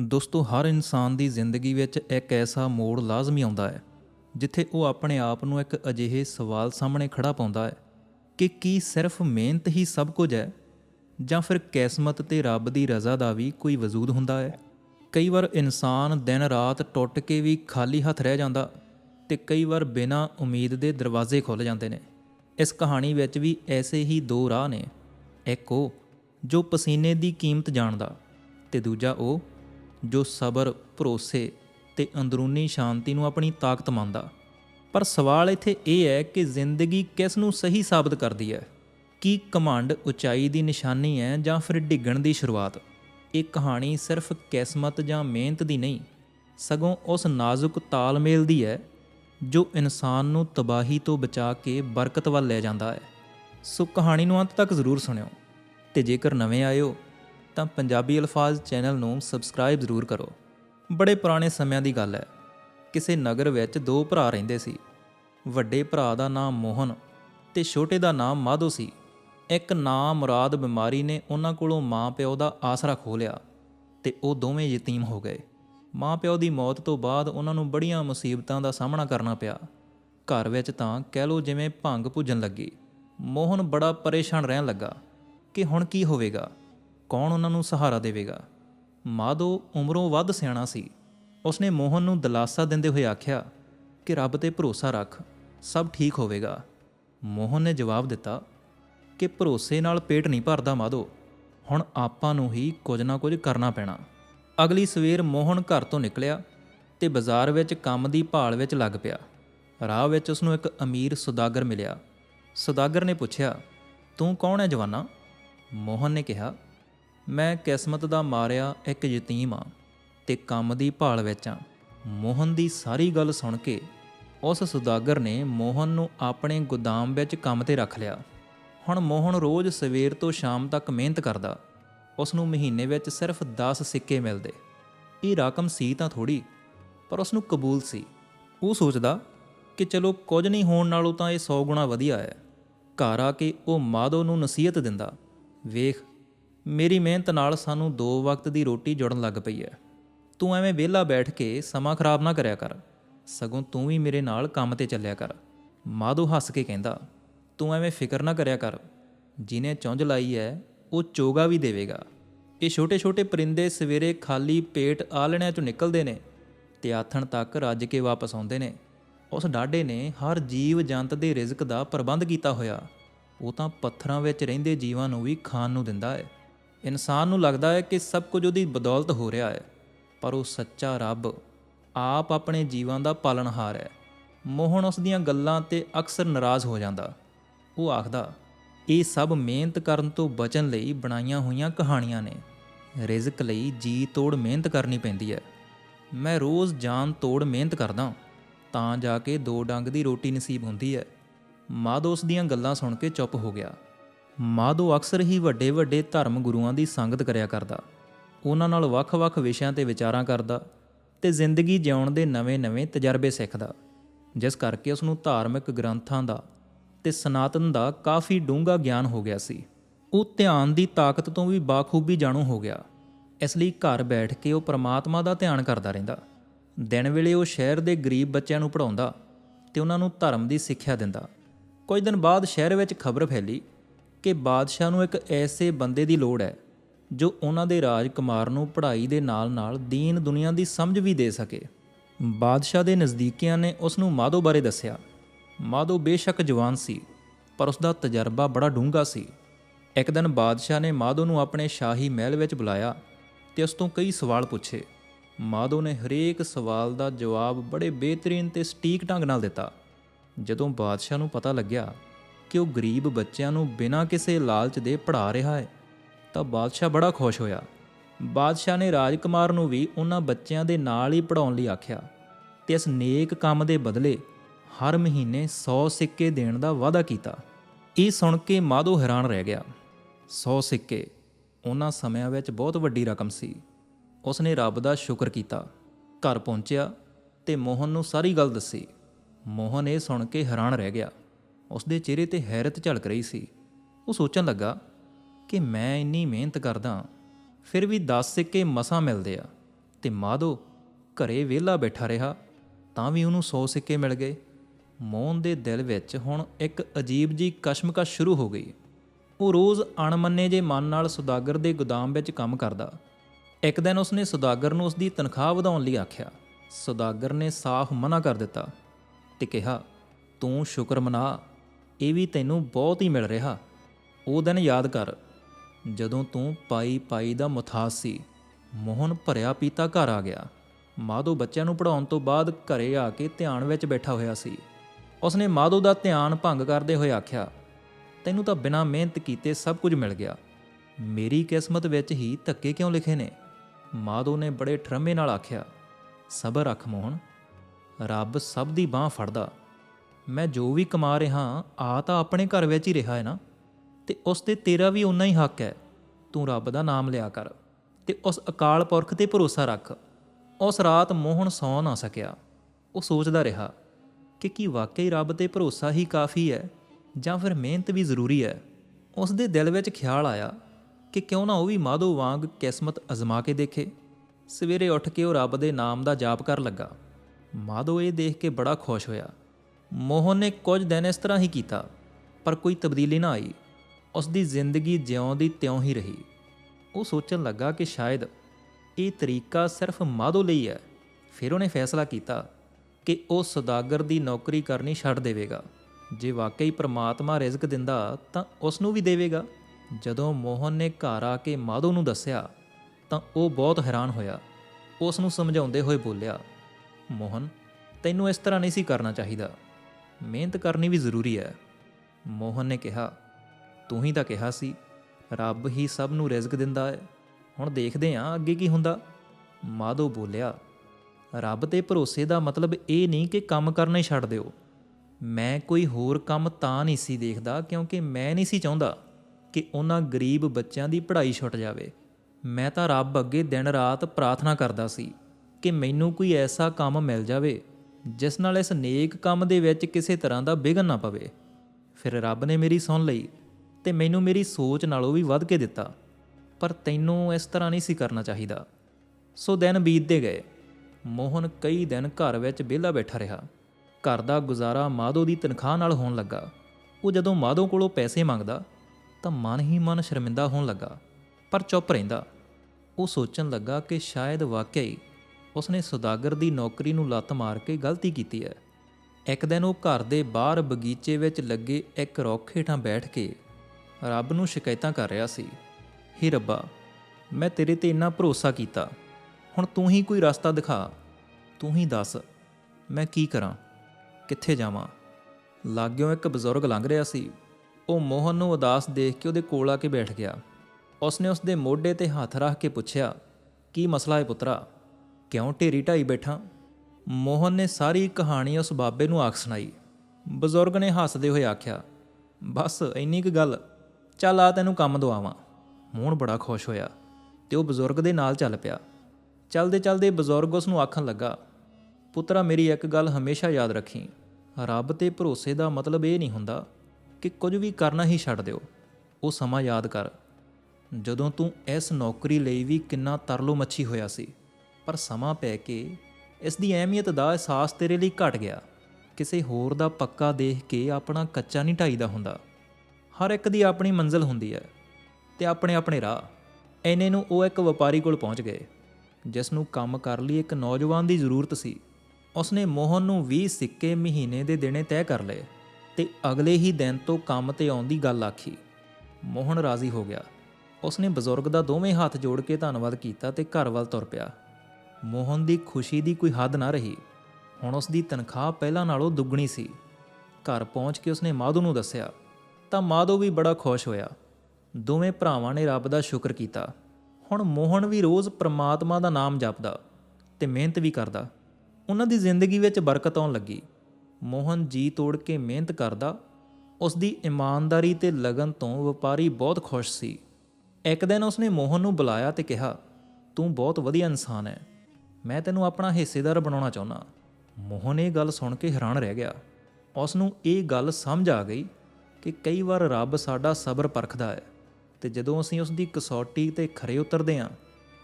ਦੋਸਤੋ, ਹਰ ਇਨਸਾਨ ਦੀ ਜ਼ਿੰਦਗੀ ਵਿੱਚ ਇੱਕ ਐਸਾ ਮੋੜ ਲਾਜ਼ਮੀ ਆਉਂਦਾ ਹੈ, ਜਿੱਥੇ ਉਹ ਆਪਣੇ ਆਪ ਨੂੰ ਇੱਕ ਅਜਿਹੇ ਸਵਾਲ ਸਾਹਮਣੇ ਖੜਾ ਪਾਉਂਦਾ ਹੈ ਕਿ ਕੀ ਸਿਰਫ ਮਿਹਨਤ ਹੀ ਸਭ ਕੁਝ ਹੈ? ਜਾਂ ਫਿਰ ਕਿਸਮਤ ਤੇ ਰੱਬ ਦੀ ਰਜ਼ਾ ਦਾ ਵੀ ਕੋਈ ਵਜੂਦ ਹੁੰਦਾ ਹੈ? ਕਈ ਵਾਰ ਇਨਸਾਨ ਦਿਨ ਰਾਤ ਟੁੱਟ ਕੇ ਵੀ ਖਾਲੀ ਹੱਥ ਰਹਿ ਜਾਂਦਾ ਤੇ ਕਈ ਵਾਰ ਬਿਨਾਂ ਉਮੀਦ ਦੇ ਦਰਵਾਜ਼ੇ ਖੁੱਲ ਜਾਂਦੇ ਨੇ। ਇਸ ਕਹਾਣੀ ਵਿੱਚ ਵੀ ਐਸੇ ਹੀ ਦੋ ਰਾਹ ਨੇ। ਇੱਕ ਉਹ ਜੋ ਪਸੀਨੇ ਦੀ ਕੀਮਤ ਜਾਣਦਾ ਤੇ ਦੂਜਾ ਉਹ ਜੋ ਸਬਰ, ਭਰੋਸੇ ਤੇ ਅੰਦਰੂਨੀ ਸ਼ਾਂਤੀ ਨੂੰ ਆਪਣੀ ਤਾਕਤ ਮੰਨਦਾ। ਪਰ ਸਵਾਲ ਇੱਥੇ ਇਹ ਹੈ ਕਿ ਜ਼ਿੰਦਗੀ ਕਿਸ ਨੂੰ ਸਹੀ ਸਾਬਤ ਕਰਦੀ ਹੈ? ਕੀ ਕਮਾਂਡ ਉਚਾਈ ਦੀ ਨਿਸ਼ਾਨੀ ਹੈ ਜਾਂ ਫਿਰ ਡਿੱਗਣ ਦੀ ਸ਼ੁਰੂਆਤ? ਇਹ ਕਹਾਣੀ ਸਿਰਫ ਕਿਸਮਤ ਜਾਂ ਮਿਹਨਤ ਦੀ ਨਹੀਂ, ਸਗੋਂ ਉਸ ਨਾਜ਼ੁਕ ਤਾਲਮੇਲ ਦੀ ਹੈ, ਜੋ ਇਨਸਾਨ ਨੂੰ ਤਬਾਹੀ ਤੋਂ ਬਚਾ ਕੇ ਬਰਕਤ ਵੱਲ ਲੈ ਜਾਂਦਾ ਹੈ। ਸੋ ਕਹਾਣੀ ਨੂੰ ਅੰਤ ਤੱਕ ਜ਼ਰੂਰ ਸੁਣਿਓ, ਤੇ ਜੇਕਰ ਨਵੇਂ ਆਇਓ ਤਾਂ ਪੰਜਾਬੀ ਅਲਫਾਜ਼ ਚੈਨਲ ਨੂੰ ਸਬਸਕ੍ਰਾਈਬ ਜ਼ਰੂਰ ਕਰੋ। ਬੜੇ ਪੁਰਾਣੇ ਸਮਿਆਂ ਦੀ ਗੱਲ ਹੈ। ਕਿਸੇ ਨਗਰ ਵਿੱਚ ਦੋ ਭਰਾ ਰਹਿੰਦੇ ਸੀ। ਵੱਡੇ ਭਰਾ ਦਾ ਨਾਮ ਮੋਹਨ ਤੇ ਛੋਟੇ ਦਾ ਨਾਮ ਮਾਧੋ ਸੀ। ਇੱਕ ਨਾ ਮੁਰਾਦ ਬਿਮਾਰੀ ਨੇ ਉਹਨਾਂ ਕੋਲੋਂ ਮਾਂ ਪਿਓ ਦਾ ਆਸਰਾ ਖੋਹ ਲਿਆ ਤੇ ਉਹ ਦੋਵੇਂ ਯਤੀਮ ਹੋ ਗਏ। ਮਾਂ ਪਿਓ ਦੀ ਮੌਤ ਤੋਂ ਬਾਅਦ ਉਹਨਾਂ ਨੂੰ ਬੜੀਆਂ ਮੁਸੀਬਤਾਂ ਦਾ ਸਾਹਮਣਾ ਕਰਨਾ ਪਿਆ। ਘਰ ਵਿੱਚ ਤਾਂ ਕਹਿ ਲੋ ਜਿਵੇਂ ਭੰਗ ਭੁੱਜਣ ਲੱਗੀ। ਮੋਹਨ ਬੜਾ ਪਰੇਸ਼ਾਨ ਰਹਿਣ ਲੱਗਾ ਕਿ ਹੁਣ ਕੀ ਹੋਵੇਗਾ? ਕੌਣ ਉਹਨਾਂ ਨੂੰ ਸਹਾਰਾ ਦੇਵੇਗਾ? ਮਾਧੋ ਉਮਰੋਂ ਵੱਧ ਸਿਆਣਾ ਸੀ। ਉਸਨੇ ਮੋਹਨ ਨੂੰ ਦਿਲਾਸਾ ਦਿੰਦੇ ਹੋਏ ਆਖਿਆ, ਕਿ ਰੱਬ ਤੇ ਭਰੋਸਾ ਰੱਖ, ਸਭ ਠੀਕ ਹੋਵੇਗਾ। ਮੋਹਨ ਨੇ ਜਵਾਬ ਦਿੱਤਾ, ਕਿ ਭਰੋਸੇ ਨਾਲ ਪੇਟ ਨਹੀਂ ਭਰਦਾ ਮਾਧੋ। ਹੁਣ ਆਪਾਂ ਨੂੰ ਹੀ ਕੁਝ ਨਾ ਕੁਝ ਕਰਨਾ ਪੈਣਾ। ਅਗਲੀ ਸਵੇਰ ਮੋਹਨ ਘਰ ਤੋਂ ਨਿਕਲਿਆ ਤੇ ਬਾਜ਼ਾਰ ਵਿੱਚ ਕੰਮ ਦੀ ਭਾਲ ਵਿੱਚ ਲੱਗ ਪਿਆ। ਰਾਹ ਵਿੱਚ ਉਸ ਨੂੰ ਇੱਕ ਅਮੀਰ ਸੁਦਾਗਰ ਮਿਲਿਆ। ਸੁਦਾਗਰ ਨੇ ਪੁੱਛਿਆ, ਤੂੰ ਕੌਣ ਹੈ ਜਵਾਨਾ? ਮੋਹਨ ਨੇ ਕਿਹਾ ਮੈਂ ਕਿਸਮਤ ਦਾ ਮਾਰਿਆ ਇੱਕ ਯਤੀਮ ਆ ਤੇ ਕੰਮ ਦੀ ਭਾਲ ਵਿੱਚ ਆ। ਮੋਹਨ ਦੀ ਸਾਰੀ ਗੱਲ ਸੁਣ ਕੇ ਉਸ ਸੁਦਾਗਰ ਨੇ ਮੋਹਨ ਨੂੰ ਆਪਣੇ ਗੋਦਾਮ ਵਿੱਚ ਕੰਮ ਤੇ ਰੱਖ ਲਿਆ। ਹੁਣ ਮੋਹਨ ਰੋਜ਼ ਸਵੇਰ ਤੋਂ ਸ਼ਾਮ ਤੱਕ ਮਿਹਨਤ ਕਰਦਾ। ਉਸ ਨੂੰ ਮਹੀਨੇ ਵਿੱਚ ਸਿਰਫ 10 ਸਿੱਕੇ ਮਿਲਦੇ। ਇਹ ਰਕਮ ਸੀ ਤਾਂ ਥੋੜੀ ਪਰ ਉਸ ਨੂੰ ਕਬੂਲ ਸੀ। ਉਹ ਸੋਚਦਾ ਕਿ ਚਲੋ ਕੁਝ ਨਹੀਂ ਹੋਣ ਨਾਲੋਂ ਤਾਂ ਇਹ 100 ਗੁਣਾ ਵਧੀਆ ਹੈ। ਘਰ ਆ ਕੇ ਉਹ ਮਾਧੋ ਨੂੰ ਨਸੀਹਤ ਦਿੰਦਾ। ਵੇਖ ਮੇਰੀ ਮਿਹਨਤ ਨਾਲ ਸਾਨੂੰ ਦੋ ਵਕਤ ਦੀ ਰੋਟੀ ਜੁੜਨ ਲੱਗ ਪਈ ਹੈ। ਤੂੰ ਐਵੇਂ ਵਿਹਲਾ ਬੈਠ ਕੇ ਸਮਾਂ ਖਰਾਬ ਨਾ ਕਰਿਆ ਕਰ। ਸਗੋਂ ਤੂੰ ਵੀ ਮੇਰੇ ਨਾਲ ਕੰਮ ਤੇ ਚੱਲਿਆ ਕਰ। ਮਾਧੋ ਹੱਸ ਕੇ ਕਹਿੰਦਾ, ਤੂੰ ਐਵੇਂ ਫਿਕਰ ਨਾ ਕਰਿਆ ਕਰ। ਜਿਨੇ ਚੁੰਝ ਲਾਈ ਹੈ, ਉਹ ਚੋਗਾ ਵੀ ਦੇਵੇਗਾ। ਇਹ ਛੋਟੇ-ਛੋਟੇ ਪਰਿੰਦੇ ਸਵੇਰੇ ਖਾਲੀ ਪੇਟ ਆਲਣਿਆਂ ਚੋਂ ਨਿਕਲਦੇ ਨੇ ਤੇ ਆਥਣ ਤੱਕ ਰੱਜ ਕੇ ਵਾਪਸ ਆਉਂਦੇ ਨੇ। ਉਸ ਡਾਢੇ ਨੇ ਹਰ ਜੀਵ ਜੰਤ ਦੇ ਰਿਜ਼ਕ ਦਾ ਪ੍ਰਬੰਧ ਕੀਤਾ ਹੋਇਆ। ਉਹ ਤਾਂ ਪੱਥਰਾਂ ਵਿੱਚ ਰਹਿੰਦੇ ਜੀਵਾਂ ਨੂੰ ਵੀ ਖਾਣ ਨੂੰ ਦਿੰਦਾ ਹੈ। ਇਨਸਾਨ ਨੂੰ ਲੱਗਦਾ ਹੈ ਕਿ ਸਭ ਕੁਝ ਉਹਦੀ ਬਦੌਲਤ ਹੋ ਰਿਹਾ ਹੈ, ਪਰ ਉਹ ਸੱਚਾ ਰੱਬ ਆਪ ਆਪਣੇ ਜੀਵਾਂ ਦਾ ਪਾਲਣਹਾਰ ਹੈ। ਮੋਹਨ ਉਸ ਦੀਆਂ ਗੱਲਾਂ ਤੇ ਅਕਸਰ ਨਾਰਾਜ਼ ਹੋ ਜਾਂਦਾ। ਉਹ ਆਖਦਾ, ਇਹ ਸਭ ਮਿਹਨਤ ਕਰਨ ਤੋਂ ਬਚਣ ਲਈ ਬਣਾਈਆਂ ਹੋਈਆਂ ਕਹਾਣੀਆਂ ਨੇ। ਰਿਜ਼ਕ ਲਈ ਜੀ ਤੋੜ ਮਿਹਨਤ ਕਰਨੀ ਪੈਂਦੀ ਹੈ। ਮੈਂ ਰੋਜ਼ ਜਾਨ ਤੋੜ ਮਿਹਨਤ ਕਰਦਾ ਤਾਂ ਜਾ ਕੇ ਦੋ ਡੰਗ ਦੀ ਰੋਟੀ ਨਸੀਬ ਹੁੰਦੀ ਹੈ। ਮਾਧੋ ਉਸ ਦੀਆਂ ਗੱਲਾਂ ਸੁਣ ਕੇ ਚੁੱਪ ਹੋ ਗਿਆ। ਮਾਧੋ ਅਕਸਰ ਹੀ ਵੱਡੇ ਵੱਡੇ ਧਰਮ ਗੁਰੂਆਂ ਦੀ ਸੰਗਤ ਕਰਿਆ ਕਰਦਾ। ਉਹਨਾਂ ਨਾਲ ਵੱਖ-ਵੱਖ ਵਿਸ਼ਿਆਂ ਤੇ ਵਿਚਾਰਾਂ ਕਰਦਾ ਤੇ ਜ਼ਿੰਦਗੀ ਜਿਉਣ ਦੇ ਨਵੇਂ-ਨਵੇਂ ਤਜਰਬੇ ਸਿੱਖਦਾ, ਜਿਸ ਕਰਕੇ ਉਸ ਨੂੰ ਧਾਰਮਿਕ ਗ੍ਰੰਥਾਂ ਦਾ ਤੇ ਸਨਾਤਨ ਦਾ ਕਾਫੀ ਡੂੰਘਾ ਗਿਆਨ ਹੋ ਗਿਆ ਸੀ। ਉਹ ਧਿਆਨ ਦੀ ਤਾਕਤ ਤੋਂ ਵੀ ਬਾਖੂਬੀ ਜਾਣੂ ਹੋ ਗਿਆ। ਇਸ ਲਈ ਘਰ ਬੈਠ ਕੇ ਉਹ ਪ੍ਰਮਾਤਮਾ ਦਾ ਧਿਆਨ ਕਰਦਾ ਰਹਿੰਦਾ। ਦਿਨ ਵੇਲੇ ਉਹ ਸ਼ਹਿਰ ਦੇ ਗਰੀਬ ਬੱਚਿਆਂ ਨੂੰ ਪੜਾਉਂਦਾ ਤੇ ਉਹਨਾਂ ਨੂੰ ਧਰਮ ਦੀ ਸਿੱਖਿਆ ਦਿੰਦਾ। ਕੁਝ ਦਿਨ ਬਾਅਦ ਸ਼ਹਿਰ ਵਿੱਚ ਖਬਰ ਫੈਲੀ ਕਿ ਬਾਦਸ਼ਾਹ ਨੂੰ ਇੱਕ ਐਸੇ ਬੰਦੇ ਦੀ ਲੋੜ ਹੈ, ਜੋ ਉਹਨਾਂ ਦੇ ਰਾਜਕੁਮਾਰ ਨੂੰ ਪੜ੍ਹਾਈ ਦੇ ਨਾਲ-ਨਾਲ ਦੀਨ ਦੁਨੀਆ ਦੀ ਸਮਝ ਵੀ ਦੇ ਸਕੇ। ਬਾਦਸ਼ਾਹ ਦੇ ਨਜ਼ਦੀਕੀਆਂ ਨੇ ਉਸ ਨੂੰ ਮਾਧੋ ਬਾਰੇ ਦੱਸਿਆ। ਮਾਧੋ ਬੇਸ਼ੱਕ ਜਵਾਨ ਸੀ, ਪਰ ਉਸ ਦਾ ਤਜਰਬਾ ਬੜਾ ਡੂੰਘਾ ਸੀ। ਇੱਕ ਦਿਨ ਬਾਦਸ਼ਾਹ ਨੇ ਮਾਧੋ ਨੂੰ ਆਪਣੇ ਸ਼ਾਹੀ ਮਹਿਲ ਵਿੱਚ ਬੁਲਾਇਆ ਤੇ ਉਸ ਤੋਂ ਕਈ ਸਵਾਲ ਪੁੱਛੇ। ਮਾਧੋ ਨੇ ਹਰੇਕ ਸਵਾਲ ਦਾ ਜਵਾਬ ਬੜੇ ਬਿਹਤਰੀਨ ਤੇ ਸਟੀਕ ਢੰਗ ਨਾਲ ਦਿੱਤਾ। ਜਦੋਂ ਬਾਦਸ਼ਾਹ ਨੂੰ ਪਤਾ ਲੱਗਿਆ ਕਿ ਉਹ ਗਰੀਬ ਬੱਚਿਆਂ ਨੂੰ ਬਿਨਾਂ ਕਿਸੇ ਲਾਲਚ ਦੇ ਪੜ੍ਹਾ ਰਿਹਾ ਹੈ, ਤਾਂ ਬਾਦਸ਼ਾਹ ਬੜਾ ਖੁਸ਼ ਹੋਇਆ। ਬਾਦਸ਼ਾਹ ਨੇ ਰਾਜਕੁਮਾਰ ਨੂੰ ਵੀ ਉਹਨਾਂ ਬੱਚਿਆਂ ਦੇ ਨਾਲ ਹੀ ਪੜਾਉਣ ਲਈ ਆਖਿਆ ਤੇ ਇਸ ਨੇਕ ਕੰਮ ਦੇ ਬਦਲੇ ਹਰ ਮਹੀਨੇ 100 ਸਿੱਕੇ ਦੇਣ ਦਾ ਵਾਅਦਾ ਕੀਤਾ। ਇਹ ਸੁਣ ਕੇ ਮਾਧੋ ਹੈਰਾਨ ਰਹਿ ਗਿਆ। 100 ਸਿੱਕੇ ਉਹਨਾਂ ਸਮਿਆਂ ਵਿੱਚ ਬਹੁਤ ਵੱਡੀ ਰਕਮ ਸੀ। ਉਸ ਨੇ ਰੱਬ ਦਾ ਸ਼ੁਕਰ ਕੀਤਾ, ਘਰ ਪਹੁੰਚਿਆ ਤੇ ਮੋਹਨ ਨੂੰ ਸਾਰੀ ਗੱਲ ਦੱਸੀ। ਮੋਹਨ ਇਹ ਸੁਣ ਕੇ ਹੈਰਾਨ ਰਹਿ ਗਿਆ। ਉਸਦੇ ਚਿਹਰੇ ਤੇ ਹੈਰਤ ਝਲਕ ਰਹੀ ਸੀ। ਉਹ ਸੋਚਣ ਲੱਗਾ ਕਿ ਮੈਂ ਇੰਨੀ ਮਿਹਨਤ ਕਰਦਾ ਫਿਰ ਵੀ 10 ਸਿੱਕੇ ਮਸਾਂ ਮਿਲਦੇ ਆ ਤੇ ਮਾਧੋ ਘਰੇ ਵਿਹਲਾ ਬੈਠਾ ਰਿਹਾ, ਤਾਂ ਵੀ ਉਹਨੂੰ 100 ਸਿੱਕੇ ਮਿਲ ਗਏ। ਮੋਹਨ ਦੇ ਦਿਲ ਵਿੱਚ ਹੁਣ ਇੱਕ ਅਜੀਬ ਜੀ ਕਸ਼ਮਕਸ਼ ਸ਼ੁਰੂ ਹੋ ਗਈ। ਉਹ ਰੋਜ਼ ਅਣਮੰਨੇ ਜੇ ਮਨ ਨਾਲ ਸੁਦਾਗਰ ਦੇ ਗੋਦਾਮ ਵਿੱਚ ਕੰਮ ਕਰਦਾ। ਇੱਕ ਦਿਨ ਉਸਨੇ ਸੁਦਾਗਰ ਨੂੰ ਉਸਦੀ ਤਨਖਾਹ ਵਧਾਉਣ ਲਈ ਆਖਿਆ। ਸੁਦਾਗਰ ਨੇ ਸਾਫ਼ ਮਨਾ ਕਰ ਦਿੱਤਾ ਤੇ ਕਿਹਾ, ਤੂੰ ਸ਼ੁਕਰ ਮਨਾ ਇਹ ਵੀ ਤੈਨੂੰ ਬਹੁਤ ਹੀ ਮਿਲ ਰਿਹਾ। ਉਹ ਦਿਨ ਯਾਦ ਕਰ, ਜਦੋਂ ਤੂੰ ਪਾਈ ਪਾਈ ਦਾ ਮੁਥਾਸ ਸੀ, ਮੋਹਨ ਭਰਿਆ ਪੀਤਾ ਘਰ ਆ ਗਿਆ। ਮਾਧੋ ਬੱਚਿਆਂ ਨੂੰ ਪੜਾਉਣ ਤੋਂ ਬਾਅਦ ਘਰੇ ਆ ਕੇ ਧਿਆਨ ਵਿੱਚ ਬੈਠਾ ਹੋਇਆ ਸੀ। ਉਸਨੇ ਮਾਧੋ ਦਾ ਧਿਆਨ ਭੰਗ ਕਰਦੇ ਹੋਏ ਆਖਿਆ, ਤੈਨੂੰ ਤਾਂ ਬਿਨਾਂ ਮਿਹਨਤ ਕੀਤੇ ਸਭ ਕੁਝ ਮਿਲ ਗਿਆ। ਮੇਰੀ ਕਿਸਮਤ ਵਿੱਚ ਹੀ ਧੱਕੇ ਕਿਉਂ ਲਿਖੇ ਨੇ? ਮਾਧੋ ਨੇ ਬੜੇ ਠਰਮੇ ਨਾਲ ਆਖਿਆ, ਸਬਰ ਰੱਖ ਮੋਹਨ, ਰੱਬ ਸਭ ਦੀ ਬਾਹ ਫੜਦਾ। ਮੈਂ ਜੋ ਵੀ ਕਮਾ ਰਿਹਾ ਆ ਤਾਂ ਆਪਣੇ ਘਰ ਵਿੱਚ ਹੀ ਰਿਹਾ ਹੈ ਨਾ। ਤੇ ਉਸ ਤੇ ਤੇਰਾ ਵੀ ਉਨਾ ਹੀ ਹੱਕ ਹੈ। ਤੂੰ ਰੱਬ ਦਾ ਨਾਮ ਲਿਆ ਕਰ। ਤੇ ਉਸ ਅਕਾਲ ਪੁਰਖ ਤੇ ਭਰੋਸਾ ਰੱਖ। ਉਸ ਰਾਤ ਮੋਹਨ ਸੌ ਨਾ ਸਕਿਆ। ਉਹ ਸੋਚਦਾ ਰਿਹਾ ਕਿ ਕੀ ਵਾਕਈ ਰੱਬ ਤੇ ਭਰੋਸਾ ਹੀ ਕਾਫੀ ਹੈ, ਜਾਂ ਫਿਰ ਮਿਹਨਤ ਵੀ ਜ਼ਰੂਰੀ ਹੈ। ਉਸ ਦੇ ਦਿਲ ਵਿੱਚ ਖਿਆਲ ਆਇਆ ਕਿ ਕਿਉਂ ਨਾ ਉਹ ਵੀ ਮਾਧੋ ਵਾਂਗ ਕਿਸਮਤ ਅਜ਼ਮਾ ਕੇ ਦੇਖੇ। ਸਵੇਰੇ ਉੱਠ ਕੇ ਉਹ ਰੱਬ ਦੇ ਨਾਮ ਦਾ ਜਾਪ ਕਰਨ ਲੱਗਾ। ਮਾਧੋ ਇਹ ਦੇਖ ਕੇ ਬੜਾ ਖੁਸ਼ ਹੋਇਆ। ਮੋਹਨ ਨੇ ਕੁਝ ਦਿਨ ਇਸ ਤਰ੍ਹਾਂ ਹੀ ਕੀਤਾ, ਪਰ ਕੋਈ ਤਬਦੀਲੀ ਨਾ ਆਈ। ਉਸ ਦੀ ਜ਼ਿੰਦਗੀ ਜਿਉਂ ਦੀ ਤਿਉਂ ਹੀ ਰਹੀ। ਉਹ ਸੋਚਣ ਲੱਗਾ ਕਿ ਸ਼ਾਇਦ ਇਹ ਤਰੀਕਾ ਸਿਰਫ ਮਾਧੋ ਲਈ ਹੈ। ਫਿਰ ਉਹਨੇ ਫੈਸਲਾ ਕੀਤਾ ਕਿ ਉਹ ਸੌਦਾਗਰ ਦੀ ਨੌਕਰੀ ਕਰਨੀ ਛੱਡ ਦੇਵੇਗਾ। ਜੇ ਵਾਕਈ ਪ੍ਰਮਾਤਮਾ ਰਿਜ਼ਕ ਦਿੰਦਾ ਤਾਂ ਉਸ ਨੂੰ ਵੀ ਦੇਵੇਗਾ। ਜਦੋਂ ਮੋਹਨ ਨੇ ਘਰ ਆ ਕੇ ਮਾਧੋ ਨੂੰ ਦੱਸਿਆ, ਤਾਂ ਉਹ ਬਹੁਤ ਹੈਰਾਨ ਹੋਇਆ। ਉਸ ਨੂੰ ਸਮਝਾਉਂਦੇ ਹੋਏ ਬੋਲਿਆ, ਮੋਹਨ, ਤੈਨੂੰ ਇਸ ਤਰ੍ਹਾਂ ਨਹੀਂ ਸੀ ਕਰਨਾ ਚਾਹੀਦਾ। ਮਿਹਨਤ ਕਰਨੀ ਵੀ ਜ਼ਰੂਰੀ ਹੈ। ਮੋਹਨ ਨੇ ਕਿਹਾ, ਤੂੰ ਹੀ ਤਾਂ ਕਿਹਾ ਸੀ, ਰੱਬ ਹੀ ਸਭ ਨੂੰ ਰਿਜ਼ਕ ਦਿੰਦਾ ਹੈ। ਹੁਣ ਦੇਖਦੇ ਹਾਂ ਅੱਗੇ ਕੀ ਹੁੰਦਾ। ਮਾਧੋ ਬੋਲਿਆ, ਰੱਬ ਤੇ ਭਰੋਸੇ ਦਾ ਮਤਲਬ ਇਹ ਨਹੀਂ ਕਿ ਕੰਮ ਕਰਨਾ ਹੀ ਛੱਡ ਦਿਓ। ਮੈਂ ਕੋਈ ਹੋਰ ਕੰਮ ਤਾਂ ਨਹੀਂ ਸੀ ਦੇਖਦਾ ਕਿਉਂਕਿ ਮੈਂ ਨਹੀਂ ਸੀ ਚਾਹੁੰਦਾ ਕਿ ਉਹਨਾਂ ਗਰੀਬ ਬੱਚਿਆਂ ਦੀ ਪੜ੍ਹਾਈ ਛੁੱਟ ਜਾਵੇ। ਮੈਂ ਤਾਂ ਰੱਬ ਅੱਗੇ ਦਿਨ ਰਾਤ ਪ੍ਰਾਰਥਨਾ ਕਰਦਾ ਸੀ ਕਿ ਮੈਨੂੰ ਕੋਈ ਐਸਾ ਕੰਮ ਮਿਲ ਜਾਵੇ ਜਿਸ ਨਾਲ ਇਸ ਨੇਕ ਕੰਮ ਦੇ ਵਿੱਚ ਕਿਸੇ ਤਰ੍ਹਾਂ ਦਾ ਵਿਘਨ ਨਾ ਪਵੇ। ਫਿਰ ਰੱਬ ਨੇ ਮੇਰੀ ਸੁਣ ਲਈ ਤੇ ਮੈਨੂੰ ਮੇਰੀ ਸੋਚ ਨਾਲੋਂ ਵੀ ਵੱਧ ਕੇ ਦਿੱਤਾ। ਪਰ ਤੈਨੂੰ ਇਸ ਤਰ੍ਹਾਂ ਨਹੀਂ ਸੀ ਕਰਨਾ ਚਾਹੀਦਾ। ਸੋ ਦਿਨ ਬੀਤਦੇ ਗਏ। ਮੋਹਨ ਕਈ ਦਿਨ ਘਰ ਵਿੱਚ ਵਿਹਲਾ ਬੈਠਾ ਰਿਹਾ। ਘਰ ਦਾ ਗੁਜ਼ਾਰਾ ਮਾਧੋ ਦੀ ਤਨਖਾਹ ਨਾਲ ਹੋਣ ਲੱਗਾ। ਉਹ ਜਦੋਂ ਮਾਧੋ ਕੋਲੋਂ ਪੈਸੇ ਮੰਗਦਾ ਤਾਂ ਮਨ ਹੀ ਮਨ ਸ਼ਰਮਿੰਦਾ ਹੋਣ ਲੱਗਾ। ਪਰ ਚੁੱਪ ਰਹਿੰਦਾ। ਉਹ ਸੋਚਣ ਲੱਗਾ ਕਿ ਸ਼ਾਇਦ ਵਾਕਿਆ ਹੀ ਉਸਨੇ ਸੁਦਾਗਰ ਦੀ ਨੌਕਰੀ ਨੂੰ ਲੱਤ ਮਾਰ ਕੇ ਗਲਤੀ ਕੀਤੀ ਹੈ। ਇੱਕ ਦਿਨ ਉਹ ਘਰ ਦੇ ਬਾਹਰ ਬਗੀਚੇ ਵਿੱਚ ਲੱਗੇ ਇੱਕ ਰੁੱਖ ਹੇਠਾਂ ਬੈਠ ਕੇ ਰੱਬ ਨੂੰ ਸ਼ਿਕਾਇਤਾਂ ਕਰ ਰਿਹਾ ਸੀ, ਹੇ ਰੱਬਾ, ਮੈਂ ਤੇਰੇ ਤੇ ਇੰਨਾ ਭਰੋਸਾ ਕੀਤਾ। ਹੁਣ ਤੂੰ ਹੀ ਕੋਈ ਰਸਤਾ ਦਿਖਾ। ਤੂੰ ਹੀ ਦੱਸ, ਮੈਂ ਕੀ ਕਰਾਂ? ਕਿੱਥੇ ਜਾਵਾਂ? ਲਾਗਿਓਂ ਇੱਕ ਬਜ਼ੁਰਗ ਲੰਘ ਰਿਹਾ ਸੀ। ਉਹ ਮੋਹਨ ਨੂੰ ਉਦਾਸ ਦੇਖ ਕੇ ਉਹਦੇ ਕੋਲ ਆ ਕੇ ਬੈਠ ਗਿਆ। ਉਸਨੇ ਉਸਦੇ ਮੋਢੇ ਤੇ ਹੱਥ ਰੱਖ ਕੇ ਪੁੱਛਿਆ, ਕੀ ਮਸਲਾ ਹੈ ਪੁੱਤਰਾ? ਕਿਉਂ ਢੇਰੀ ਢਾਈ ਬੈਠਾ? ਮੋਹਨ ਨੇ ਸਾਰੀ ਕਹਾਣੀ ਉਸ ਬਾਬੇ ਨੂੰ ਆਖ ਸੁਣਾਈ। ਬਜ਼ੁਰਗ ਨੇ ਹੱਸਦੇ ਹੋਏ ਆਖਿਆ, ਬਸ, ਇੰਨੀ ਕੁ ਗੱਲ। ਚੱਲ ਆ ਤੈਨੂੰ ਕੰਮ ਦਵਾਵਾਂ। ਮੋਹਨ ਬੜਾ ਖੁਸ਼ ਹੋਇਆ ਤੇ ਉਹ ਬਜ਼ੁਰਗ ਦੇ ਨਾਲ ਚੱਲ ਪਿਆ। ਚੱਲਦੇ ਚਲਦੇ ਬਜ਼ੁਰਗ ਉਸ ਨੂੰ ਆਖਣ ਲੱਗਾ, ਪੁੱਤਰਾ, ਮੇਰੀ ਇੱਕ ਗੱਲ ਹਮੇਸ਼ਾ ਯਾਦ ਰੱਖੀ। ਰੱਬ ਤੇ ਭਰੋਸੇ ਦਾ ਮਤਲਬ ਇਹ ਨਹੀਂ ਹੁੰਦਾ ਕਿ ਕੁਝ ਵੀ ਕਰਨਾ ਹੀ ਛੱਡ ਦਿਓ। ਉਹ ਸਮਾਂ ਯਾਦ ਕਰ। ਜਦੋਂ ਤੂੰ ਇਸ ਨੌਕਰੀ ਲਈ ਵੀ ਕਿੰਨਾ ਤਰਲੋ ਮੱਛੀ ਹੋਇਆ ਸੀ ਪਰ ਸਮਾਂ ਪੈ ਕੇ ਇਸ ਦੀ ਅਹਿਮੀਅਤ ਦਾ ਅਹਿਸਾਸ ਤੇਰੇ ਲਈ ਘਟ ਗਿਆ। ਕਿਸੇ ਹੋਰ ਦਾ ਪੱਕਾ ਦੇਖ ਕੇ ਆਪਣਾ ਕੱਚਾ ਨਹੀਂ ਢਾਈਦਾ ਹੁੰਦਾ। ਹਰ ਇੱਕ ਦੀ ਆਪਣੀ ਮੰਜ਼ਿਲ ਹੁੰਦੀ ਹੈ ਤੇ ਆਪਣੇ ਆਪਣੇ ਰਾਹ। ਐਨੇ ਨੂੰ ਉਹ ਇੱਕ ਵਪਾਰੀ ਕੋਲ ਪਹੁੰਚ ਗਏ, ਜਿਸ ਨੂੰ ਕੰਮ ਕਰ ਲਈ ਇੱਕ ਨੌਜਵਾਨ ਦੀ ਜ਼ਰੂਰਤ ਸੀ। ਉਸਨੇ ਮੋਹਨ ਨੂੰ 20 ਸਿੱਕੇ ਮਹੀਨੇ ਦੇ ਦੇਣੇ ਤੈਅ ਕਰ ਲਏ ਤੇ ਅਗਲੇ ਹੀ ਦਿਨ ਤੋਂ ਕੰਮ ਤੇ ਆਉਣ ਦੀ ਗੱਲ ਆਖੀ। ਮੋਹਨ ਰਾਜ਼ੀ ਹੋ ਗਿਆ। ਉਸਨੇ ਬਜ਼ੁਰਗ ਦਾ ਦੋਵੇਂ ਹੱਥ ਜੋੜ ਕੇ ਧੰਨਵਾਦ ਕੀਤਾ ਤੇ ਘਰ ਵੱਲ ਤੁਰ ਪਿਆ। ਮੋਹਨ ਦੀ ਖੁਸ਼ੀ ਦੀ ਕੋਈ ਹੱਦ ਨਾ ਰਹੀ। ਹੁਣ ਉਸ ਦੀ ਤਨਖਾਹ ਪਹਿਲਾਂ ਨਾਲੋਂ ਦੁੱਗਣੀ ਸੀ। ਘਰ ਪਹੁੰਚ ਕੇ ਉਸਨੇ ਮਾਧੋ ਨੂੰ ਦੱਸਿਆ, ਤਾਂ ਮਾਧੋ ਵੀ ਬੜਾ ਖੁਸ਼ ਹੋਇਆ। ਦੋਵੇਂ ਭਰਾਵਾਂ ਨੇ ਰੱਬ ਦਾ ਸ਼ੁਕਰ ਕੀਤਾ। ਹੁਣ ਮੋਹਨ ਵੀ ਰੋਜ਼ ਪ੍ਰਮਾਤਮਾ ਦਾ ਨਾਮ ਜਪਦਾ ਤੇ ਮਿਹਨਤ ਵੀ ਕਰਦਾ। ਉਹਨਾਂ ਦੀ ਜ਼ਿੰਦਗੀ ਵਿੱਚ ਬਰਕਤ ਆਉਣ ਲੱਗੀ। ਮੋਹਨ ਜੀ ਤੋੜ ਕੇ ਮਿਹਨਤ ਕਰਦਾ। ਉਸ ਦੀ ਇਮਾਨਦਾਰੀ ਤੇ ਲਗਨ ਤੋਂ ਵਪਾਰੀ ਬਹੁਤ ਖੁਸ਼ ਸੀ। ਇੱਕ ਦਿਨ ਉਸਨੇ ਮੋਹਨ ਨੂੰ ਬੁਲਾਇਆ ਤੇ ਕਿਹਾ, ਤੂੰ ਬਹੁਤ ਵਧੀਆ ਇਨਸਾਨ ਹੈ। ਮੈਂ ਤੈਨੂੰ ਆਪਣਾ ਹਿੱਸੇਦਾਰ ਬਣਾਉਣਾ ਚਾਹੁੰਦਾ। ਮੋਹਨ ਇਹ ਗੱਲ ਸੁਣ ਕੇ ਹੈਰਾਨ ਰਹਿ ਗਿਆ। ਉਸ ਨੂੰ ਇਹ ਗੱਲ ਸਮਝ ਆ ਗਈ ਕਿ ਕਈ ਵਾਰ ਰੱਬ ਸਾਡਾ ਸਬਰ ਪਰਖਦਾ ਹੈ ਤੇ ਜਦੋਂ ਅਸੀਂ ਉਸ ਦੀ ਕਸੌਟੀ ਤੇ ਖਰੇ ਉਤਰਦੇ ਹਾਂ,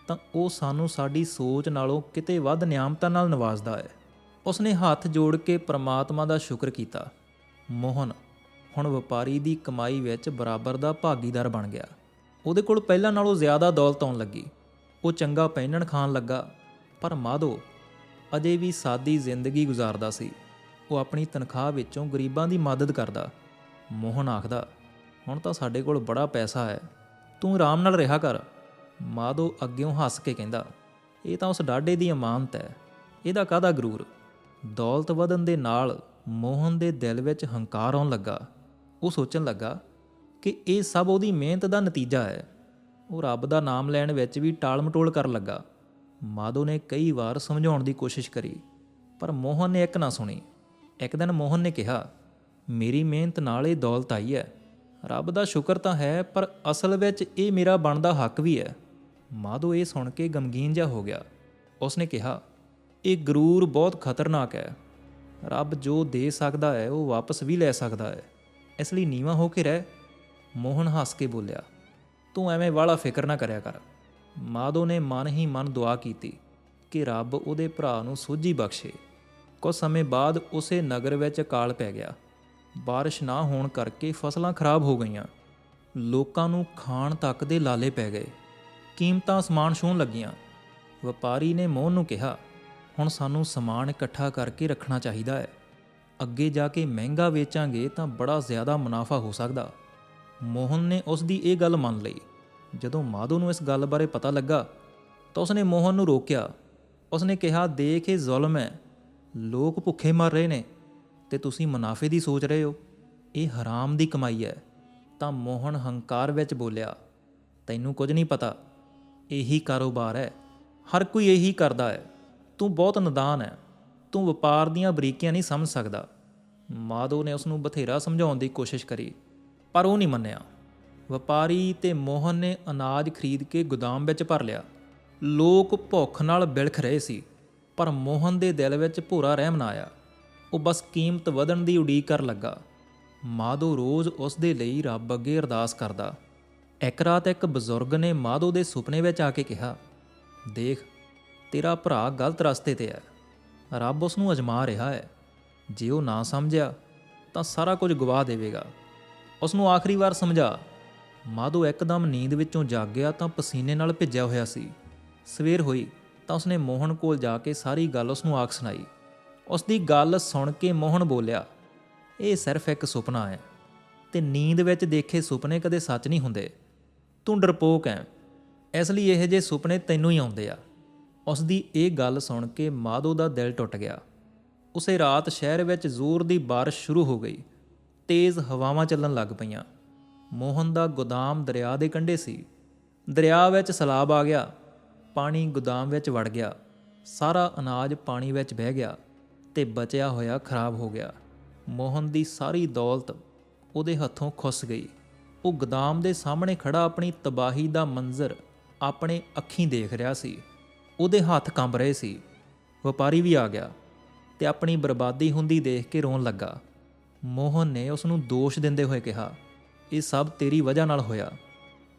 ਤਾਂ ਉਹ ਸਾਨੂੰ ਸਾਡੀ ਸੋਚ ਨਾਲੋਂ ਕਿਤੇ ਵੱਧ ਨਿਆਮਤਾਂ ਨਾਲ ਨਵਾਜ਼ਦਾ ਹੈ। ਉਸਨੇ ਹੱਥ ਜੋੜ ਕੇ ਪ੍ਰਮਾਤਮਾ ਦਾ ਸ਼ੁਕਰ ਕੀਤਾ। ਮੋਹਨ, ਹੁਣ ਵਪਾਰੀ ਦੀ ਕਮਾਈ ਵਿੱਚ ਬਰਾਬਰ ਦਾ ਭਾਗੀਦਾਰ ਬਣ ਗਿਆ। ਉਹਦੇ ਕੋਲ ਪਹਿਲਾਂ ਨਾਲੋਂ ਜ਼ਿਆਦਾ ਦੌਲਤ ਆਉਣ ਲੱਗੀ। ਉਹ ਚੰਗਾ ਪਹਿਨਣ ਖਾਣ ਲੱਗਾ। ਪਰ ਮਾਧੋ ਅਜੇ ਵੀ ਸਾਦੀ ਜ਼ਿੰਦਗੀ ਗੁਜ਼ਾਰਦਾ ਸੀ। ਉਹ ਆਪਣੀ ਤਨਖਾਹ ਵਿੱਚੋਂ ਗਰੀਬਾਂ ਦੀ ਮਦਦ ਕਰਦਾ। ਮੋਹਨ ਆਖਦਾ, ਹੁਣ ਤਾਂ ਸਾਡੇ ਕੋਲ ਬੜਾ ਪੈਸਾ ਹੈ। ਤੂੰ ਆਰਾਮ ਨਾਲ ਰਿਹਾ ਕਰ। ਮਾਧੋ ਅੱਗਿਓਂ ਹੱਸ ਕੇ ਕਹਿੰਦਾ, ਇਹ ਤਾਂ ਉਸ ਡਾਢੇ ਦੀ ਅਮਾਨਤ ਹੈ। ਇਹਦਾ ਕਾਹਦਾ ਗਰੂਰ? ਦੌਲਤ ਵਧਣ ਦੇ ਨਾਲ ਮੋਹਨ ਦੇ ਦਿਲ ਵਿੱਚ ਹੰਕਾਰ ਆਉਣ ਲੱਗਾ। ਉਹ ਸੋਚਣ ਲੱਗਾ ਕਿ ਇਹ ਸਭ ਉਹਦੀ ਮਿਹਨਤ ਦਾ ਨਤੀਜਾ ਹੈ। ਉਹ ਰੱਬ ਦਾ ਨਾਮ ਲੈਣ ਵਿੱਚ ਵੀ ਟਾਲ-ਮਟੋਲ ਕਰਨ ਲੱਗਾ। ਮਾਧੋ ਨੇ ਕਈ ਵਾਰ ਸਮਝਾਉਣ ਦੀ ਕੋਸ਼ਿਸ਼ ਕਰੀ, ਪਰ ਮੋਹਨ ਨੇ ਇੱਕ ਨਾ ਸੁਣੀ। ਇੱਕ ਦਿਨ ਮੋਹਨ ਨੇ ਕਿਹਾ, ਮੇਰੀ ਮਿਹਨਤ ਨਾਲ ਇਹ ਦੌਲਤ ਆਈ ਹੈ। ਰੱਬ ਦਾ ਸ਼ੁਕਰ ਤਾਂ ਹੈ, ਪਰ ਅਸਲ ਵਿੱਚ ਇਹ ਮੇਰਾ ਬਣਦਾ ਹੱਕ ਵੀ ਹੈ। ਮਾਧੋ ਇਹ ਸੁਣ ਕੇ ਗਮਗੀਨ ਜਿਹਾ ਹੋ ਗਿਆ। ਉਸਨੇ ਕਿਹਾ, ਇਹ ਗਰੂਰ ਬਹੁਤ ਖਤਰਨਾਕ ਹੈ। ਰੱਬ ਜੋ ਦੇ ਸਕਦਾ ਹੈ, ਉਹ ਵਾਪਸ ਵੀ ਲੈ ਸਕਦਾ ਹੈ। ਇਸ ਲਈ ਨੀਵਾ ਹੋ ਕੇ ਰਹਿ। ਮੋਹਨ ਹੱਸ ਕੇ ਬੋਲਿਆ, ਤੂੰ ਐਵੇਂ ਵਾਲਾ ਫਿਕਰ ਨਾ ਕਰਿਆ ਕਰ। ਮਾਧੋ ਨੇ ਮਨ ਹੀ ਮਨ ਦੁਆ ਕੀਤੀ ਕਿ ਰੱਬ ਉਹਦੇ ਭਰਾ ਨੂੰ ਸੋਝੀ ਬਖਸ਼ੇ। ਕੁਝ ਸਮੇਂ ਬਾਅਦ ਉਸੇ ਨਗਰ ਵਿੱਚ ਅਕਾਲ ਪੈ ਗਿਆ। ਬਾਰਿਸ਼ ਨਾ ਹੋਣ ਕਰਕੇ ਫਸਲਾਂ ਖਰਾਬ ਹੋ ਗਈਆਂ। ਲੋਕਾਂ ਨੂੰ ਖਾਣ ਤੱਕ ਦੇ ਲਾਲੇ ਪੈ ਗਏ। ਕੀਮਤਾਂ ਸਮਾਨ ਛੂਹਣ ਲੱਗੀਆਂ। ਵਪਾਰੀ ਨੇ ਮੋਹਨ ਨੂੰ ਕਿਹਾ, ਹੁਣ ਸਾਨੂੰ ਸਮਾਨ ਇਕੱਠਾ ਕਰਕੇ ਰੱਖਣਾ ਚਾਹੀਦਾ ਹੈ। ਅੱਗੇ ਜਾ ਕੇ ਮਹਿੰਗਾ ਵੇਚਾਂਗੇ ਤਾਂ ਬੜਾ ਜ਼ਿਆਦਾ ਮੁਨਾਫਾ ਹੋ ਸਕਦਾ। ਮੋਹਨ ਨੇ ਉਸ ਦੀ ਇਹ ਗੱਲ ਮੰਨ ਲਈ। ਜਦੋਂ ਮਾਧੋ ਨੂੰ ਇਸ ਗੱਲ ਬਾਰੇ ਪਤਾ ਲੱਗਾ ਤਾਂ ਉਸਨੇ ਮੋਹਨ ਨੂੰ ਰੋਕਿਆ। ਉਸਨੇ ਕਿਹਾ, ਦੇਖ, ਇਹ ਜ਼ੁਲਮ ਹੈ। ਲੋਕ ਭੁੱਖੇ ਮਰ ਰਹੇ ਨੇ ਤੇ ਤੁਸੀਂ ਮੁਨਾਫੇ ਦੀ ਸੋਚ ਰਹੇ ਹੋ। ਇਹ ਹਰਾਮ ਦੀ ਕਮਾਈ ਹੈ। ਤਾਂ ਮੋਹਨ ਹੰਕਾਰ ਵਿੱਚ ਬੋਲਿਆ, ਤੈਨੂੰ ਕੁਝ ਨਹੀਂ ਪਤਾ। ਇਹੀ ਕਾਰੋਬਾਰ ਹੈ। ਹਰ ਕੋਈ ਇਹੀ ਕਰਦਾ ਹੈ। ਤੂੰ ਬਹੁਤ ਨਦਾਨ ਹੈ। ਤੂੰ ਵਪਾਰ ਦੀਆਂ ਬਰੀਕੀਆਂ ਨਹੀਂ ਸਮਝ ਸਕਦਾ। ਮਾਧੋ ਨੇ ਉਸ ਨੂੰ ਬਥੇਰਾ ਸਮਝਾਉਣ ਦੀ ਕੋਸ਼ਿਸ਼ ਕਰੀ, ਪਰ ਉਹ ਨਹੀਂ ਮੰਨਿਆ। ਵਪਾਰੀ ਤੇ ਮੋਹਨ ਨੇ ਅਨਾਜ ਖਰੀਦ ਕੇ ਗੋਦਾਮ ਵਿੱਚ ਭਰ ਲਿਆ। ਲੋਕ ਭੁੱਖ ਨਾਲ ਬਿਲਖ ਰਹੇ ਸੀ, ਪਰ ਮੋਹਨ ਦੇ ਦਿਲ ਵਿੱਚ ਭੂਰਾ ਰਹਿਮ ਨਾ ਆਇਆ। ਉਹ ਬਸ ਕੀਮਤ ਵਧਣ ਦੀ ਉਡੀਕ ਕਰ ਲੱਗਾ। ਮਾਧੋ ਰੋਜ਼ ਉਸ ਦੇ ਲਈ ਰੱਬ ਅੱਗੇ ਅਰਦਾਸ ਕਰਦਾ। ਇੱਕ ਰਾਤ ਇੱਕ ਬਜ਼ੁਰਗ ਨੇ ਮਾਧੋ ਦੇ ਸੁਪਨੇ ਵਿੱਚ ਆ ਕੇ ਕਿਹਾ, ਦੇਖ, ਤੇਰਾ ਭਰਾ ਗਲਤ ਰਸਤੇ ਤੇ ਹੈ। ਰੱਬ ਉਸ ਨੂੰ ਅਜਮਾ ਰਿਹਾ ਹੈ। ਜੇ ਉਹ ਨਾ ਸਮਝਿਆ, ਤਾਂ ਸਾਰਾ ਕੁਝ ਗਵਾ ਦੇਵੇਗਾ। ਉਸ ਨੂੰ ਆਖਰੀ ਵਾਰ ਸਮਝਾ ਮਾਧੋ ਇੱਕਦਮ ਨੀਂਦ ਵਿੱਚੋਂ ਜਾਗ ਗਿਆ ਤਾਂ ਪਸੀਨੇ ਨਾਲ ਭਿੱਜਿਆ ਹੋਇਆ ਸੀ। ਸਵੇਰ ਹੋਈ ਤਾਂ ਉਸਨੇ ਮੋਹਨ ਕੋਲ ਜਾ ਕੇ ਸਾਰੀ ਗੱਲ ਉਸ ਨੂੰ ਆਖ ਸੁਣਾਈ। ਉਸ ਦੀ ਗੱਲ ਸੁਣ ਕੇ ਮੋਹਨ ਬੋਲਿਆ, ਇਹ ਸਿਰਫ ਇੱਕ ਸੁਪਨਾ ਹੈ ਤੇ ਨੀਂਦ ਵਿੱਚ ਦੇਖੇ ਸੁਪਨੇ ਕਦੇ ਸੱਚ ਨਹੀਂ ਹੁੰਦੇ। ਤੂੰ ਡਰਪੋਕ ਹੈ ਇਸ ਲਈ ਇਹ ਜੇ ਸੁਪਨੇ ਤੈਨੂੰ ਹੀ ਆਉਂਦੇ ਆ। ਉਸ ਦੀ ਇਹ ਗੱਲ ਸੁਣ ਕੇ ਮਾਧੋ ਦਾ ਦਿਲ ਟੁੱਟ ਗਿਆ। ਉਸੇ ਰਾਤ ਸ਼ਹਿਰ ਵਿੱਚ ਜ਼ੋਰ ਦੀ ਬਾਰਿਸ਼ ਸ਼ੁਰੂ ਹੋ ਗਈ। ਤੇਜ਼ ਹਵਾਵਾਂ ਚੱਲਣ ਲੱਗ ਪਈਆਂ। ਮੋਹਨ ਦਾ ਗੋਦਾਮ ਦਰਿਆ ਦੇ ਕੰਢੇ ਸੀ। ਦਰਿਆ ਵਿੱਚ ਸਲਾਬ ਆ ਗਿਆ। ਪਾਣੀ ਗੋਦਾਮ ਵਿੱਚ ਵੜ ਗਿਆ। ਸਾਰਾ ਅਨਾਜ ਪਾਣੀ ਵਿੱਚ ਬਹਿ ਗਿਆ ਤੇ ਬਚਿਆ ਹੋਇਆ ਖਰਾਬ ਹੋ ਗਿਆ। ਮੋਹਨ ਦੀ ਸਾਰੀ ਦੌਲਤ ਉਹਦੇ ਹੱਥੋਂ ਖੁੱਸ ਗਈ। ਉਹ ਗੋਦਾਮ ਦੇ ਸਾਹਮਣੇ ਖੜਾ ਆਪਣੀ ਤਬਾਹੀ ਦਾ ਮੰਜ਼ਰ ਆਪਣੇ ਅੱਖੀਂ ਦੇਖ ਰਿਹਾ ਸੀ। ਉਹਦੇ ਹੱਥ ਕੰਬ ਰਹੇ ਸੀ। ਵਪਾਰੀ ਵੀ ਆ ਗਿਆ ਤੇ ਆਪਣੀ ਬਰਬਾਦੀ ਹੁੰਦੀ ਦੇਖ ਕੇ ਰੋਣ ਲੱਗਾ। ਮੋਹਨ ਨੇ ਉਸ ਨੂੰ ਦੋਸ਼ ਦਿੰਦੇ ਹੋਏ ਕਿਹਾ ਇਹ ਸਭ ਤੇਰੀ ਵਜ੍ਹਾ ਨਾਲ ਹੋਇਆ।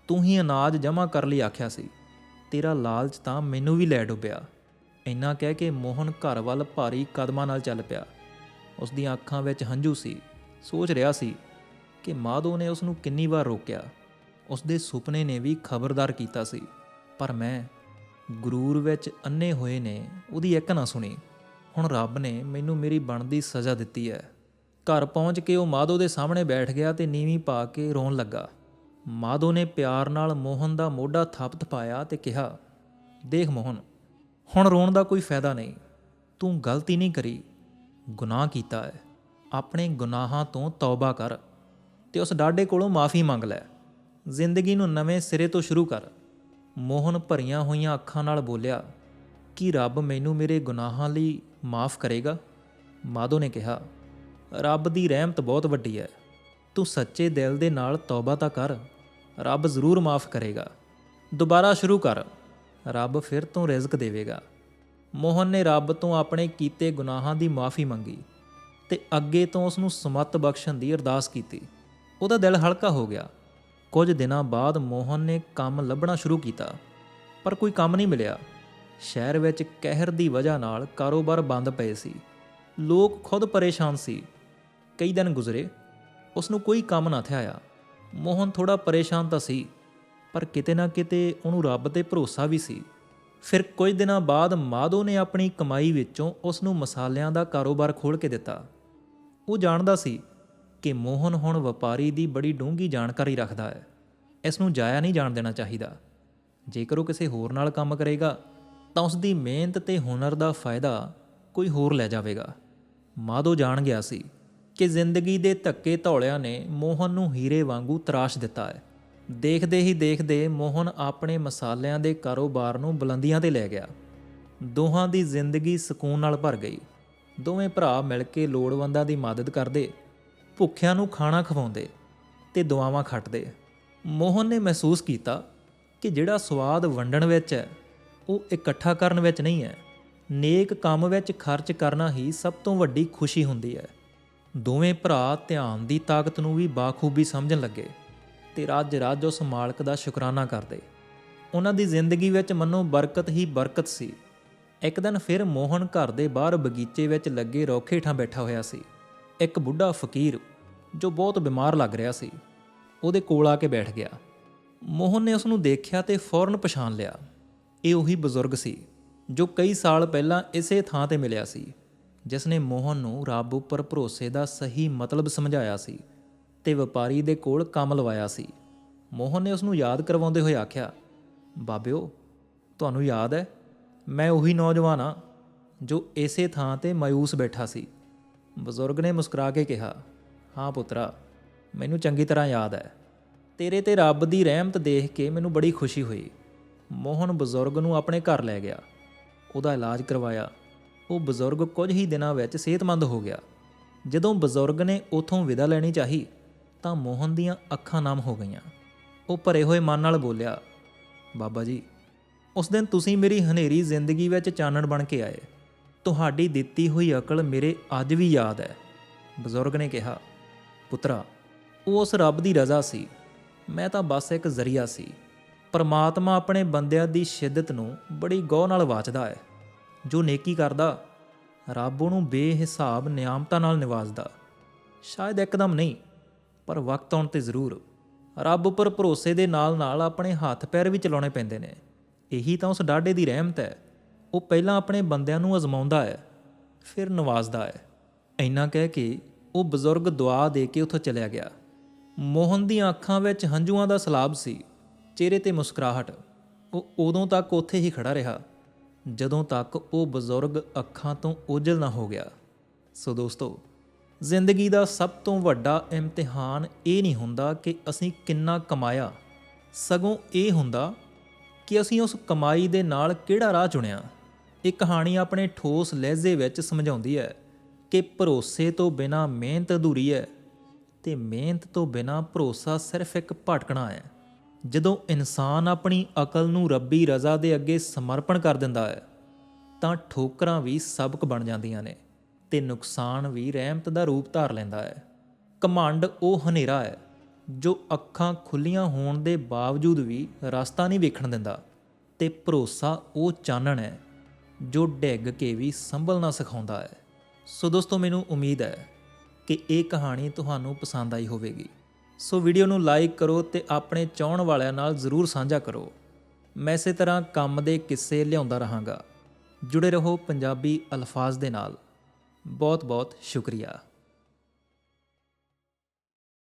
ਤੂੰ ਹੀ ਅਨਾਜ ਜਮ੍ਹਾਂ ਕਰ ਲਈ ਆਖਿਆ ਸੀ। ਤੇਰਾ ਲਾਲਚ ਤਾਂ ਮੈਨੂੰ ਵੀ ਲੈ ਡੁੱਬਿਆ। ਇੰਨਾ ਕਹਿ ਕੇ ਮੋਹਨ ਘਰ ਵੱਲ ਭਾਰੀ ਕਦਮਾਂ ਨਾਲ ਚੱਲ ਪਿਆ। ਉਸ ਦੀਆਂ ਅੱਖਾਂ ਵਿੱਚ ਹੰਝੂ ਸੀ। ਸੋਚ ਰਿਹਾ ਸੀ ਕਿ ਮਾਧੋ ਨੇ ਉਸ ਨੂੰ ਕਿੰਨੀ ਵਾਰ ਰੋਕਿਆ। ਉਸ ਦੇ ਸੁਪਨੇ ਨੇ ਵੀ ਖਬਰਦਾਰ ਕੀਤਾ ਸੀ। ਪਰ ਮੈਂ ਗਰੂਰ ਵਿੱਚ ਅੰਨੇ ਹੋਏ ਨੇ, ਉਹਦੀ ਇੱਕ ਨਾ ਸੁਣੀ। ਹੁਣ ਰੱਬ ਨੇ ਮੈਨੂੰ ਮੇਰੀ ਬਣਦੀ ਸਜ਼ਾ ਦਿੱਤੀ ਹੈ। ਘਰ ਪਹੁੰਚ ਕੇ ਉਹ ਮਾਧੋ ਦੇ ਸਾਹਮਣੇ ਬੈਠ ਗਿਆ ਤੇ ਨੀਵੀਂ ਪਾ ਕੇ ਰੋਣ ਲੱਗਾ। ਮਾਧੋ ਨੇ ਪਿਆਰ ਨਾਲ ਮੋਹਨ ਦਾ ਮੋਢਾ ਥਾਪ ਪਾਇਆ ਤੇ ਕਿਹਾ, ਦੇਖ ਮੋਹਨ, ਹੁਣ ਰੋਣ ਦਾ ਕੋਈ ਫਾਇਦਾ ਨਹੀਂ। ਤੂੰ ਗਲਤੀ ਨਹੀਂ ਕਰੀ। ਗੁਨਾਹ ਕੀਤਾ ਹੈ। ਆਪਣੇ ਗੁਨਾਹਾਂ ਤੋਂ ਤੌਬਾ ਕਰ ਤੇ ਉਸ ਡਾਡੇ ਕੋਲੋਂ ਮਾਫੀ ਮੰਗ ਲੈ। ਜ਼ਿੰਦਗੀ ਨੂੰ ਨਵੇਂ ਸਿਰੇ ਤੋਂ ਸ਼ੁਰੂ ਕਰ। ਮੋਹਨ ਭਰੀਆਂ ਹੋਈਆਂ ਅੱਖਾਂ ਨਾਲ ਬੋਲਿਆ, ਕਿ ਰੱਬ ਮੈਨੂੰ ਮੇਰੇ ਗੁਨਾਹਾਂ ਲਈ ਮਾਫ ਕਰੇਗਾ? ਮਾਧੋ ਨੇ ਕਿਹਾ ਰੱਬ ਦੀ ਰਹਿਮਤ ਬਹੁਤ ਵੱਡੀ ਹੈ। ਤੂੰ ਸੱਚੇ ਦਿਲ ਦੇ ਨਾਲ ਤੌਬਾ ਤਾਂ ਕਰ। ਰੱਬ ਜ਼ਰੂਰ ਮਾਫ ਕਰੇਗਾ। ਦੁਬਾਰਾ ਸ਼ੁਰੂ ਕਰ। ਰੱਬ ਫਿਰ ਤੋਂ ਰਿਜ਼ਕ ਦੇਵੇਗਾ। ਮੋਹਨ ਨੇ ਰੱਬ ਤੋਂ ਆਪਣੇ ਕੀਤੇ ਗੁਨਾਹਾਂ ਦੀ ਮਾਫੀ ਮੰਗੀ ਤੇ ਅੱਗੇ ਤੋਂ ਉਸ ਨੂੰ ਸਮਤ ਬਖਸ਼ਣ ਦੀ ਅਰਦਾਸ ਕੀਤੀ। ਉਹਦਾ ਦਿਲ ਹਲਕਾ ਹੋ ਗਿਆ। ਕੁਝ ਦਿਨਾਂ ਬਾਅਦ ਮੋਹਨ ਨੇ ਕੰਮ ਲੱਭਣਾ ਸ਼ੁਰੂ ਕੀਤਾ, ਪਰ ਕੋਈ ਕੰਮ ਨਹੀਂ ਮਿਲਿਆ। ਸ਼ਹਿਰ ਵਿੱਚ ਕਹਿਰ ਦੀ ਵਜ੍ਹਾ ਨਾਲ ਕਾਰੋਬਾਰ ਬੰਦ ਪਏ ਸੀ। ਲੋਕ ਖੁਦ ਪਰੇਸ਼ਾਨ ਸੀ। ਕਈ ਦਿਨ ਗੁਜ਼ਰੇ ਉਸ ਨੂੰ ਕੋਈ ਕੰਮ ਨਾ ਥਿਆਇਆ ਮੋਹਨ ਥੋੜਾ ਪਰੇਸ਼ਾਨ ਤਾਂ ਸੀ, ਪਰ ਕਿਤੇ ਨਾ ਕਿਤੇ ਉਹਨੂੰ ਰੱਬ ਤੇ ਭਰੋਸਾ ਵੀ ਸੀ। ਫਿਰ ਕੁਝ ਦਿਨਾਂ ਬਾਅਦ ਮਾਧੋ ਨੇ ਆਪਣੀ ਕਮਾਈ ਵਿੱਚੋਂ ਉਸ ਨੂੰ ਮਸਾਲਿਆਂ ਦਾ ਕਾਰੋਬਾਰ ਖੋਲ੍ਹ ਕੇ ਦਿੱਤਾ। ਉਹ ਜਾਣਦਾ ਸੀ ਕਿ ਮੋਹਨ ਹੁਣ ਵਪਾਰੀ ਦੀ ਬੜੀ ਡੂੰਘੀ ਜਾਣਕਾਰੀ ਰੱਖਦਾ ਹੈ। ਇਸ ਨੂੰ ਜਾਇਆ ਨਹੀਂ ਜਾਣ ਦੇਣਾ ਚਾਹੀਦਾ। ਜੇਕਰ ਉਹ ਕਿਸੇ ਹੋਰ ਨਾਲ ਕੰਮ ਕਰੇਗਾ, ਤਾਂ ਉਸ ਦੀ ਮਿਹਨਤ ਤੇ ਹੁਨਰ ਦਾ ਫਾਇਦਾ ਕੋਈ ਹੋਰ ਲੈ ਜਾਵੇਗਾ। ਮਾਧੋ ਜਾਣ ਗਿਆ ਸੀ। ਕਿ ਜ਼ਿੰਦਗੀ ਦੇ ਧੱਕੇ ਧੌਲਿਆਂ ਨੇ ਮੋਹਨ ਨੂੰ ਹੀਰੇ ਵਾਂਗੂ ਤਰਾਸ਼ ਦਿੱਤਾ ਹੈ। ਦੇਖਦੇ ਹੀ ਦੇਖਦੇ ਮੋਹਨ ਆਪਣੇ ਮਸਾਲਿਆਂ ਦੇ ਕਾਰੋਬਾਰ ਨੂੰ ਬੁਲੰਦੀਆਂ ਤੇ ਲੈ ਗਿਆ। ਦੋਹਾਂ ਦੀ ਜ਼ਿੰਦਗੀ ਸਕੂਨ ਨਾਲ ਭਰ ਗਈ। ਦੋਵੇਂ ਭਰਾ ਮਿਲ ਕੇ ਲੋੜਵੰਦਾਂ ਦੀ ਮਦਦ ਕਰਦੇ, ਭੁੱਖਿਆਂ ਨੂੰ ਖਾਣਾ ਖਵਾਉਂਦੇ ਤੇ ਦੁਆਵਾਂ ਖੱਟਦੇ। ਮੋਹਨ ਨੇ ਮਹਿਸੂਸ ਕੀਤਾ ਕਿ ਜਿਹੜਾ ਸਵਾਦ ਵੰਡਣ ਵਿੱਚ ਹੈ, ਉਹ ਇਕੱਠਾ ਕਰਨ ਵਿੱਚ ਨਹੀਂ ਹੈ। ਨੇਕ ਕੰਮ ਵਿੱਚ ਖਰਚ ਕਰਨਾ ਹੀ ਸਭ ਤੋਂ ਵੱਡੀ ਖੁਸ਼ੀ ਹੁੰਦੀ ਹੈ। ਦੋਵੇਂ ਭਰਾ ਧਿਆਨ ਦੀ ਤਾਕਤ ਨੂੰ ਵੀ ਬਾਖੂਬੀ ਸਮਝਣ ਲੱਗੇ ਤੇ ਰਾਜ ਰਾਜ ਉਸ ਮਾਲਕ ਦਾ ਸ਼ੁਕਰਾਨਾ ਕਰਦੇ। ਉਹਨਾਂ ਦੀ ਜ਼ਿੰਦਗੀ ਵਿੱਚ ਮੰਨੋ ਬਰਕਤ ਹੀ ਬਰਕਤ ਸੀ। ਇੱਕ ਦਿਨ ਫਿਰ ਮੋਹਨ ਘਰ ਦੇ ਬਾਹਰ ਬਗੀਚੇ ਵਿੱਚ ਲੱਗੇ ਰੋਖੇ ਠਾਂ ਬੈਠਾ ਹੋਇਆ ਸੀ। ਇੱਕ ਬੁੱਢਾ ਫਕੀਰ ਜੋ ਬਹੁਤ ਬਿਮਾਰ ਲੱਗ ਰਿਹਾ ਸੀ, ਉਹਦੇ ਕੋਲ ਆ ਕੇ ਬੈਠ ਗਿਆ। ਮੋਹਨ ਨੇ ਉਸ ਨੂੰ ਦੇਖਿਆ ਤੇ ਫੌਰਨ ਪਛਾਣ ਲਿਆ। ਇਹ ਉਹੀ ਬਜ਼ੁਰਗ ਸੀ ਜੋ ਕਈ ਸਾਲ ਪਹਿਲਾਂ ਇਸੇ ਥਾਂ ਤੇ ਮਿਲਿਆ ਸੀ। ਜਿਸ ਨੇ ਮੋਹਨ ਨੂੰ ਰੱਬ ਉੱਪਰ ਭਰੋਸੇ ਦਾ ਸਹੀ ਮਤਲਬ ਸਮਝਾਇਆ ਸੀ ਤੇ ਵਪਾਰੀ ਦੇ ਕੋਲ ਕੰਮ ਲਵਾਇਆ ਸੀ। ਮੋਹਨ ਨੇ ਉਸ ਨੂੰ ਯਾਦ ਕਰਵਾਉਂਦੇ ਹੋਏ ਆਖਿਆ, ਬਾਬਿਓ, ਤੁਹਾਨੂੰ ਯਾਦ ਹੈ? ਮੈਂ ਉਹੀ ਨੌਜਵਾਨ ਹਾਂ ਜੋ ਇਸੇ ਥਾਂ ਤੇ ਮਾਇੂਸ ਬੈਠਾ ਸੀ। ਬਜ਼ੁਰਗ ਨੇ ਮੁਸਕਰਾ ਕੇ ਕਿਹਾ, ਹਾਂ ਪੁੱਤਰਾ, ਮੈਨੂੰ ਚੰਗੀ ਤਰ੍ਹਾਂ ਯਾਦ ਹੈ। ਤੇਰੇ ਤੇ ਰੱਬ ਦੀ ਰਹਿਮਤ ਦੇਖ ਕੇ ਮੈਨੂੰ ਬੜੀ ਖੁਸ਼ੀ ਹੋਈ। ਮੋਹਨ ਬਜ਼ੁਰਗ ਨੂੰ ਆਪਣੇ ਘਰ ਲੈ ਗਿਆ। ਉਹਦਾ ਇਲਾਜ ਕਰਵਾਇਆ। ਉਹ ਬਜ਼ੁਰਗ ਕੁਝ ਹੀ ਦਿਨਾਂ ਵਿੱਚ ਸਿਹਤਮੰਦ ਹੋ ਗਿਆ। ਜਦੋਂ ਬਜ਼ੁਰਗ ਨੇ ਉਥੋਂ ਵਿਦਾ ਲੈਣੀ ਚਾਹੀ, ਤਾਂ ਮੋਹਨ ਦੀਆਂ ਅੱਖਾਂ ਨਾਮ ਹੋ ਗਈਆਂ। ਉਹ ਭਰੇ ਹੋਏ ਮਨ ਨਾਲ ਬੋਲਿਆ, ਬਾਬਾ ਜੀ, ਉਸ ਦਿਨ ਤੁਸੀਂ ਮੇਰੀ ਹਨੇਰੀ ਜ਼ਿੰਦਗੀ ਵਿੱਚ ਚਾਨਣ ਬਣ ਕੇ ਆਏ। ਤੁਹਾਡੀ ਦਿੱਤੀ ਹੋਈ ਅਕਲ ਮੇਰੇ ਅੱਜ ਵੀ ਯਾਦ ਹੈ। ਬਜ਼ੁਰਗ ਨੇ ਕਿਹਾ, ਪੁੱਤਰਾ, ਉਹ ਉਸ ਰੱਬ ਦੀ ਰਜ਼ਾ ਸੀ। ਮੈਂ ਤਾਂ ਬਸ ਇੱਕ ਜ਼ਰੀਆ ਸੀ। ਪਰਮਾਤਮਾ ਆਪਣੇ ਬੰਦਿਆਂ ਦੀ ਸ਼ਿੱਦਤ ਨੂੰ ਬੜੀ ਗੌਰ ਨਾਲ ਵਾਚਦਾ ਹੈ। ਜੋ ਨੇਕੀ ਕਰਦਾ, ਰੱਬ ਉਹਨੂੰ ਬੇਹਿਸਾਬ ਨਿਆਮਤਾਂ ਨਾਲ ਨਿਵਾਜ਼ਦਾ। ਸ਼ਾਇਦ ਇੱਕਦਮ ਨਹੀਂ, ਪਰ ਵਕਤ ਆਉਣ ਤੇ ਜ਼ਰੂਰ। ਰੱਬ ਉੱਪਰ ਭਰੋਸੇ ਦੇ ਨਾਲ-ਨਾਲ ਆਪਣੇ ਹੱਥ ਪੈਰ ਵੀ ਚਲਾਉਣੇ ਪੈਂਦੇ ਨੇ। ਇਹੀ ਤਾਂ ਉਸ ਡਾਢੇ ਦੀ ਰਹਿਮਤ ਹੈ। ਉਹ ਪਹਿਲਾਂ ਆਪਣੇ ਬੰਦਿਆਂ ਨੂੰ ਅਜ਼ਮਾਉਂਦਾ ਹੈ, ਫਿਰ ਨਵਾਜ਼ਦਾ ਹੈ। ਇੰਨਾ ਕਹਿ ਕੇ ਉਹ ਬਜ਼ੁਰਗ ਦੁਆ ਦੇ ਕੇ ਉੱਥੋਂ ਚਲਿਆ ਗਿਆ। ਮੋਹਨ ਦੀਆਂ ਅੱਖਾਂ ਵਿੱਚ ਹੰਝੂਆਂ ਦਾ ਸਲਾਬ ਸੀ। ਚਿਹਰੇ ਤੇ ਮੁਸਕਰਾਹਟ। ਉਹ ਉਦੋਂ ਤੱਕ ਉੱਥੇ ਹੀ ਖੜਾ ਰਿਹਾ। ਜਦੋਂ ਤੱਕ ਉਹ ਬਜ਼ੁਰਗ ਅੱਖਾਂ ਤੋਂ ਓਝਲ ਨਾ ਹੋ ਗਿਆ। ਸੋ ਦੋਸਤੋ, ਜ਼ਿੰਦਗੀ ਦਾ ਸਭ ਤੋਂ ਵੱਡਾ ਇਮਤਿਹਾਨ ਇਹ ਨਹੀਂ ਹੁੰਦਾ ਕਿ ਅਸੀਂ ਕਿੰਨਾ ਕਮਾਇਆ। ਸਗੋਂ ਇਹ ਹੁੰਦਾ ਕਿ ਅਸੀਂ ਉਸ ਕਮਾਈ ਦੇ ਨਾਲ ਕਿਹੜਾ ਰਾਹ ਚੁਣਿਆ। ਇਹ ਕਹਾਣੀ ਆਪਣੇ ਠੋਸ ਲਹਿਜ਼ੇ ਵਿੱਚ ਸਮਝਾਉਂਦੀ ਹੈ ਕਿ ਭਰੋਸੇ ਤੋਂ ਬਿਨਾ ਮਿਹਨਤ ਅਧੂਰੀ ਹੈ ਤੇ ਮਿਹਨਤ ਤੋਂ ਬਿਨਾ ਭਰੋਸਾ ਸਿਰਫ ਇੱਕ ਭਟਕਣਾ ਹੈ। ਜਦੋਂ ਇਨਸਾਨ ਆਪਣੀ ਅਕਲ ਨੂੰ ਰੱਬੀ ਰਜ਼ਾ ਦੇ ਅੱਗੇ ਸਮਰਪਣ ਕਰ ਦਿੰਦਾ ਹੈ, ਤਾਂ ਠੋਕਰਾਂ ਵੀ ਸਬਕ ਬਣ ਜਾਂਦੀਆਂ ਨੇ ਤੇ ਨੁਕਸਾਨ ਵੀ ਰਹਿਮਤ ਦਾ ਰੂਪ ਧਾਰ ਲੈਂਦਾ ਹੈ। ਕਮੰਡ ਉਹ ਹਨੇਰਾ ਹੈ ਜੋ ਅੱਖਾਂ ਖੁੱਲੀਆਂ ਹੋਣ ਦੇ ਬਾਵਜੂਦ ਵੀ ਰਸਤਾ ਨਹੀਂ ਵੇਖਣ ਦਿੰਦਾ ਤੇ ਭਰੋਸਾ ਉਹ ਚਾਨਣ ਹੈ ਜੋ ਡਿੱਗ ਕੇ ਵੀ ਸੰਭਲਣਾ ਸਿਖਾਉਂਦਾ ਹੈ। ਸੋ ਦੋਸਤੋ, ਮੈਨੂੰ ਉਮੀਦ ਹੈ ਕਿ ਇਹ ਕਹਾਣੀ ਤੁਹਾਨੂੰ ਪਸੰਦ ਆਈ ਹੋਵੇਗੀ। ਸੋ ਵੀਡੀਓ ਨੂੰ ਲਾਈਕ ਕਰੋ ਤੇ ਆਪਣੇ ਚਾਹਣ ਵਾਲਿਆਂ ਨਾਲ ਜ਼ਰੂਰ ਸਾਂਝਾ ਕਰੋ। ਮੈਂ ਇਸੇ ਤਰ੍ਹਾਂ ਕੰਮ ਦੇ ਕਿੱਸੇ ਲਿਆਉਂਦਾ ਰਹਾਂਗਾ। ਜੁੜੇ ਰਹੋ ਪੰਜਾਬੀ ਅਲਫਾਜ਼ ਦੇ ਨਾਲ। ਬਹੁਤ ਬਹੁਤ ਸ਼ੁਕਰੀਆ।